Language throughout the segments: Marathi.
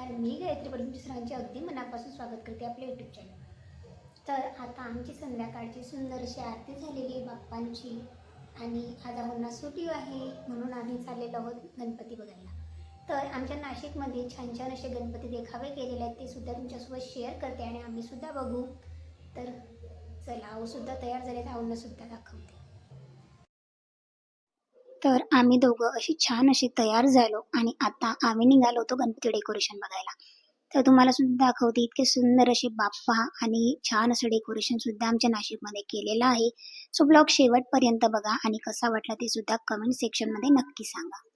नमस्कार. मी गायत्री परम सरांचे अगदी मनापासून स्वागत करते आपल्या यूट्यूब चॅनल तर आता आमची संध्याकाळची सुंदर अशी आरती झालेली आहे बाप्पांची आणि आज आम्हाला सुटी आहे म्हणून आम्ही चाललेलो आहोत गणपती बघायला. तर आमच्या नाशिकमध्ये छान छान असे गणपती देखावे केलेले आहेत ते सुद्धा तुमच्यासोबत शेअर करते आणि आम्ही सुद्धा बघू. तर चला आऊ सुद्धा तयार झाले तर आऊंना सुद्धा दाखवते. तर आम्ही दोघं अशी छान अशी तयार झालो आणि आता आम्ही निघालो होतो गणपती डेकोरेशन बघायला. तर तुम्हाला सुद्धा दाखवते इतके सुंदर असे बाप्पा आणि छान असं डेकोरेशन सुद्धा आमच्या नाशिकमध्ये केलेलं आहे. सो ब्लॉग शेवटपर्यंत बघा आणि कसा वाटला ते सुद्धा कमेंट सेक्शनमध्ये नक्की सांगा.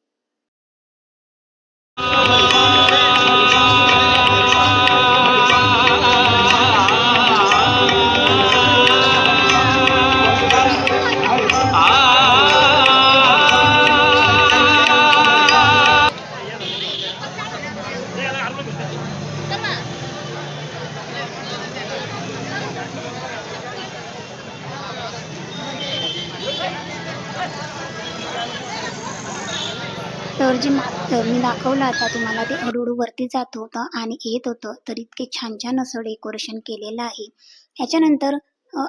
तर जे मा- तर मी दाखवलं आता तुम्हाला ते हळूहळू वरती जात होतं आणि येत होतं तर इतके छान छान असं डेकोरेशन केलेलं आहे. याच्यानंतर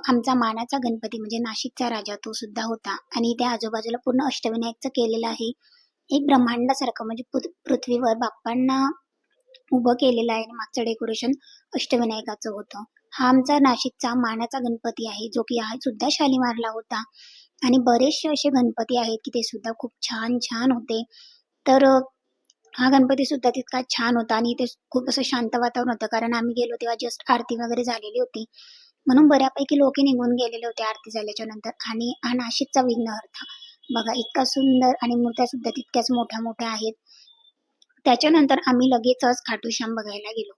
आमचा मानाचा गणपती म्हणजे नाशिकचा राजा तो सुद्धा होता. आणि त्या आजूबाजूला पूर्ण अष्टविनायकचं केलेलं आहे. एक ब्रह्मांडासारखं म्हणजे पृथ्वीवर बाप्पांना उभं केलेलं आहे आणि मागचं डेकोरेशन अष्टविनायकाचं होतं. हा आमचा नाशिकचा मानाचा गणपती आहे जो की आज सुद्धा शालीमारला होता. आणि बरेचसे असे गणपती आहेत की ते सुद्धा खूप छान छान होते. तर हा गणपती सुद्धा तितका छान होता आणि ते खूप असं शांत वातावरण होतं. कारण आम्ही गेलो तेव्हा जस्ट आरती वगैरे झालेली होती. म्हणून बऱ्यापैकी लोक निघून गेलेले होते आरती झाल्याच्यानंतर. आणि हा नाशिकचा विघ्नहर्ता. बघा इतका सुंदर आणि मूर्त्या सुद्धा तितक्याच मोठ्या मोठ्या आहेत. त्याच्यानंतर आम्ही लगेचच खाटूश्याम बघायला गेलो.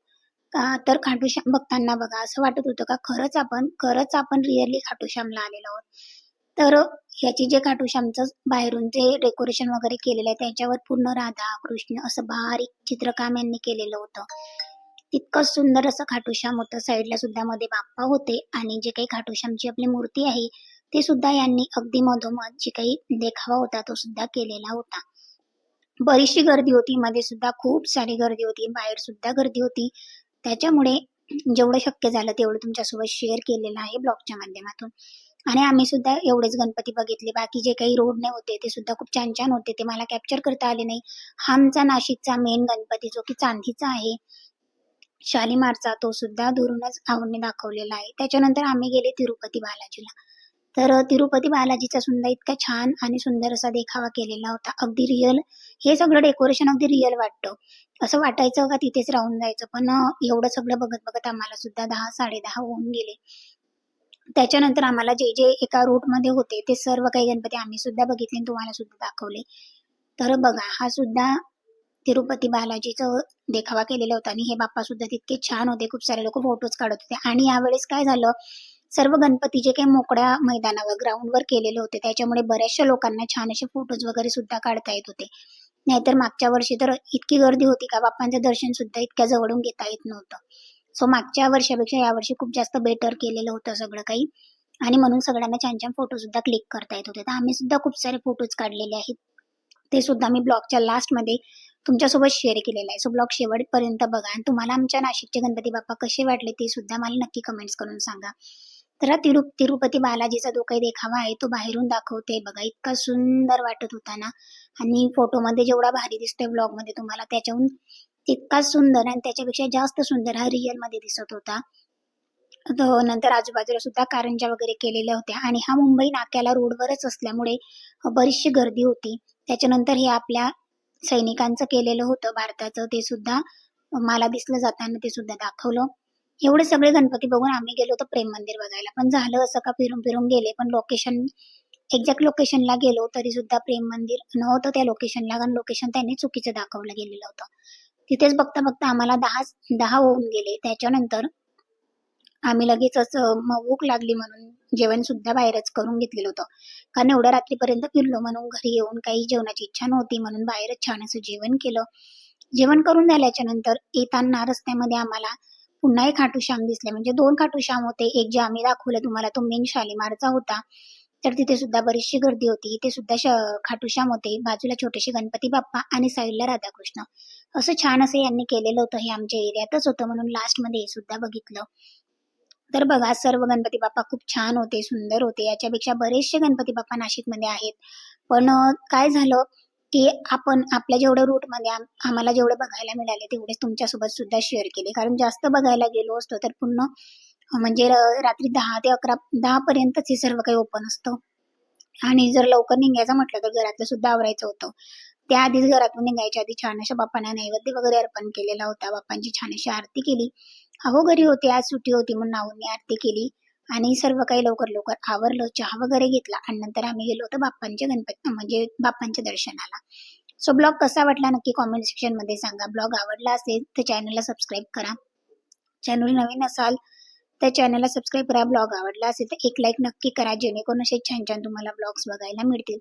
का तर खाटूश्याम बघताना बघा असं वाटत होतं का खरंच आपण खरंच आपण रिअली खाटूश्यामला आलेलो आहोत. तर ह्याची जे खाटूश्यामचं बाहेरून जे डेकोरेशन वगैरे केलेलं आहे त्याच्यावर पूर्ण राधा कृष्ण असं बारीक चित्रकाम यांनी केलेलं होतं. तितकं सुंदर असं खाटूश्याम होतं. साईडला सुद्धा मध्ये बाप्पा होते आणि जे काही खाटूश्यामची आपली मूर्ती आहे ते सुद्धा यांनी अगदी मधोमध जे काही देखावा होता तो सुद्धा केलेला होता. बरीचशी गर्दी होती. मध्ये सुद्धा खूप सारी गर्दी होती. बाहेर सुद्धा गर्दी होती. त्याच्यामुळे जेवढं शक्य झालं तेवढं तुमच्यासोबत शेअर केलेलं आहे ब्लॉगच्या माध्यमातून. आणि आम्ही सुद्धा एवढेच गणपती बघितले. बाकी जे काही रोडने होते ते सुद्धा खूप छान छान होते. ते मला कॅप्चर करता आले नाही. हा आमचा नाशिकचा मेन गणपती जो की चांदीचा आहे शालीमारचा तो सुद्धा दुरूनच आवडणे दाखवलेला आहे. त्याच्यानंतर आम्ही गेले तिरुपती बालाजीला. तर तिरुपती बालाजीचा सुद्धा इतका छान आणि सुंदर असा देखावा केलेला होता. अगदी रिअल हे सगळं डेकोरेशन अगदी रिअल वाटतं. असं वाटायचं का तिथेच राहून जायचं? पण एवढं सगळं बघत बघत आम्हाला सुद्धा दहा साडे दहा होऊन गेले. त्याच्यानंतर आम्हाला जे जे एका रूटमध्ये होते ते सर्व काही गणपती आम्ही सुद्धा बघितले आणि तुम्हाला सुद्धा दाखवले. तर बघा हा सुद्धा तिरुपती बालाजीचं देखावा केलेला होता आणि हे बाप्पा सुद्धा तितके छान होते. खूप सारे लोक फोटोज काढत होते. आणि यावेळेस काय झालं? सर्व गणपती जे काही मोकळ्या मैदानावर ग्राउंडवर केलेले होते त्याच्यामुळे बऱ्याचशा लोकांना छान असे फोटोज वगैरे सुद्धा काढता येत होते. नाहीतर मागच्या वर्षी तर इतकी गर्दी होती का बाप्पांचं दर्शन सुद्धा इतक्या जवळून घेता येत नव्हतं. सो मागच्या वर्षापेक्षा यावर्षी खूप जास्त बेटर केलेलं होतं सगळं काही. आणि म्हणून सगळ्यांना छान छान फोटो सुद्धा क्लिक करता येत होते. तर आम्ही सुद्धा खूप सारे फोटोज काढलेले आहेत. ते सुद्धा मी ब्लॉगच्या लास्टमध्ये तुमच्यासोबत शेअर केलेलं आहे. सो ब्लॉग शेवटपर्यंत बघा. आणि तुम्हाला आमच्या नाशिकचे गणपती बाप्पा कसे वाटले ते सुद्धा मला नक्की कमेंट्स करून सांगा. तर तिरु तिरुपती बालाजीचा जो काही देखावा आहे तो बाहेरून दाखवते. बघा इतका सुंदर वाटत होता ना. आणि फोटोमध्ये जेवढा भारी दिसतोय ब्लॉगमध्ये तुम्हाला त्याच्याहून तितकाच सुंदर आणि त्याच्यापेक्षा जास्त सुंदर हा रिअलमध्ये दिसत होता. तो नंतर आजूबाजूला सुद्धा कारंजा वगैरे केलेल्या होत्या. आणि हा मुंबई नाक्याला रोडवरच असल्यामुळे बरीचशी गर्दी होती. त्याच्यानंतर हे आपल्या सैनिकांचं केलेलं होतं भारताचं. ते सुद्धा मला दिसलं जाताना ते सुद्धा दाखवलं. एवढे सगळे गणपती बघून आम्ही गेलो होतो प्रेम मंदिर बघायला. पण झालं असं का फिरून फिरून गेले पण लोकेशन एक्झॅक्ट लोकेशनला गेलो तरी सुद्धा प्रेम मंदिर नव्हतं त्या लोकेशनला कारण लोकेशन त्यांनी चुकीचं दाखवलं गेलेलं होतं. तिथेच बघता बघता आम्हाला दहा दहा होऊन गेले. त्याच्यानंतर आम्ही लगेचच अं, मग भूक लागली म्हणून जेवण सुद्धा बाहेरच करून घेतलेलं होतं. कारण एवढ्या रात्रीपर्यंत फिरलो म्हणून घरी येऊन काही जेवणाची इच्छा नव्हती म्हणून बाहेरच छान असं जेवण केलं. जेवण करून झाल्याच्यानंतर येताना रस्त्यामध्ये आम्हाला पुन्हा एक खाटूश्याम दिसले. म्हणजे दोन खाटूश्याम होते. एक जे आम्ही दाखवलं तुम्हाला तो मेन शालीमारचा होता. तर तिथे सुद्धा बरीचशी गर्दी होती. इथे सुद्धा खाटूश्याम होते. बाजूला छोटेसे गणपती बाप्पा आणि साईडला राधाकृष्ण. असं छान असं यांनी केलेलं होतं हे आमच्या एरियातच होतं म्हणून लास्टमध्ये हे सुद्धा बघितलं. तर बघा सर्व गणपती बाप्पा खूप छान होते सुंदर होते. याच्यापेक्षा बरेचसे गणपती बाप्पा नाशिकमध्ये आहेत. पण काय झालं? की आपण आपल्या जेवढं रूटमध्ये आम- आम्हाला जेवढं बघायला मिळाले तेवढेच तुमच्यासोबत सुद्धा शेअर केले. कारण जास्त बघायला गेलो असतो तर पूर्ण म्हणजे रात्री दहा ते अकरा दहा पर्यंतच हे सर्व काही ओपन असतं. आणि जर लवकर निघायचं म्हटलं तर घरातलं सुद्धा आवरायचं होतं. त्याआधीच घरातून निघायच्या आधी छान अशा बापांना नैवेद्य वगैरे अर्पण केलेला होता. बाप्पांची छान अशी आरती केली. अहो घरी होते आज सुट्टी होती म्हणून नावून आरती केली. आणि सर्व काही लवकर लवकर आवरलं चहा वगैरे घेतला आणि नंतर आम्ही गेलो होतो बाप्पांच्या गणपती म्हणजे बाप्पांच्या दर्शनाला. सो ब्लॉग कसा वाटला नक्की कॉमेंट सेक्शनमध्ये सांगा. ब्लॉग आवडला असेल तर चॅनलला सबस्क्राईब करा. चॅनल नवीन असाल तर चॅनलला सबस्क्राईब करा. ब्लॉग आवडला असेल तर एक लाईक नक्की करा. जेणेकरून असे छान छान तुम्हाला ब्लॉग्स बघायला मिळतील.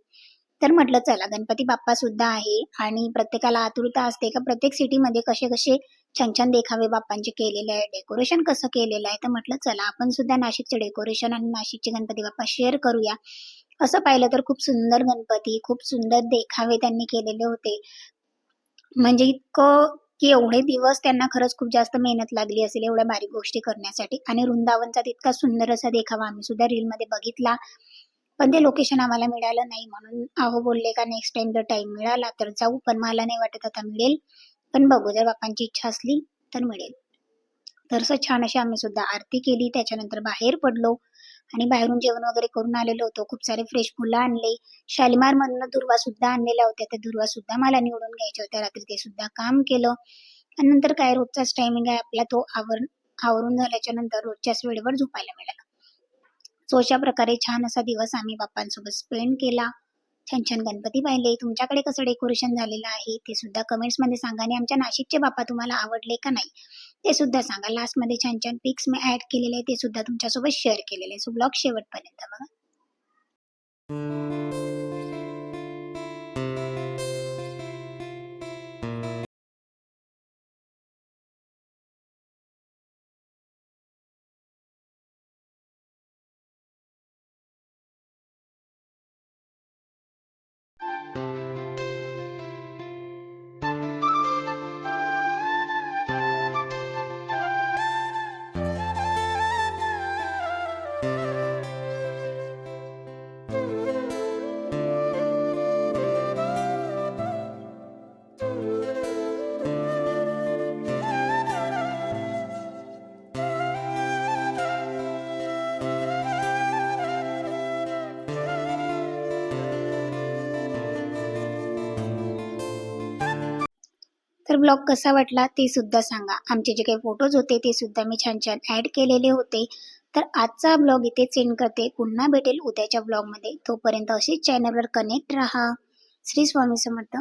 तर म्हटलं चला गणपती बाप्पा सुद्धा आहे आणि प्रत्येकाला आतुरता असते का? प्रत्येक सिटीमध्ये कसे कसे छान छान देखावे बाप्पांचे केलेले आहे डेकोरेशन कसं केलेलं आहे? तर म्हटलं चला आपण सुद्धा नाशिकचे डेकोरेशन आणि नाशिकचे गणपती बाप्पा शेअर करूया. असं पाहिलं तर खूप सुंदर गणपती खूप सुंदर देखावे त्यांनी केलेले होते. म्हणजे इतकं की एवढे दिवस त्यांना खरंच खूप जास्त मेहनत लागली असेल एवढ्या बारीक गोष्टी करण्यासाठी. आणि वृंदावनचा तितका सुंदर असा देखावा आम्ही सुद्धा रीलमध्ये बघितला. पण ते लोकेशन आम्हाला मिळालं नाही म्हणून अहो बोलले का नेक्स्ट टाइम जर टाइम मिळाला तर जाऊ पण मला नाही वाटत आता मिळेल. पण बघू जर बापांची इच्छा असली तर मिळेल. तर असं छान अशी आम्ही सुद्धा आरती केली. त्याच्यानंतर बाहेर पडलो आणि बाहेरून जेवण वगैरे करून आलेलो होतो. खूप सारे फ्रेश फुलं आणले. शालिमार मधनं दुर्वा सुद्धा आणलेल्या होत्या. त्या दुर्वा सुद्धा मला निवडून घ्यायच्या होत्या. रात्री ते सुद्धा काम केलं. आणि नंतर काय रोजचाच टायमिंग आहे आपला तो आवर आवरून झाल्याच्यानंतर रोजच्याच वेळेवर झोपायला मिळाला. सो अशा प्रकारे छान असा दिवस आम्ही बाप्पांसोबत स्पेंड केला. छान छान गणपती पाहिले. तुमच्याकडे कसं डेकोरेशन झालेलं आहे ते सुद्धा कमेंट्समध्ये सांगा. आणि आमच्या नाशिकचे बाप्पा तुम्हाला आवडले का नाही ते सुद्धा सांगा. लास्टमध्ये छान छान पिक्स मी ऍड केलेले आहे ते सुद्धा तुमच्यासोबत शेअर केलेले आहे सो ब्लॉग शेवटपर्यंत बघा. तर ब्लॉग कसा वाटला ते सुद्धा सांगा. आमचे जे काही फोटोज होते ते सुद्धा मी छान छान ऍड केलेले होते. तर आजचा ब्लॉग इथे सेंड करते. पुन्हा भेटेल उद्याच्या ब्लॉगमध्ये तोपर्यंत असेच चॅनलवर कनेक्ट राहा. श्री स्वामी समर्थ.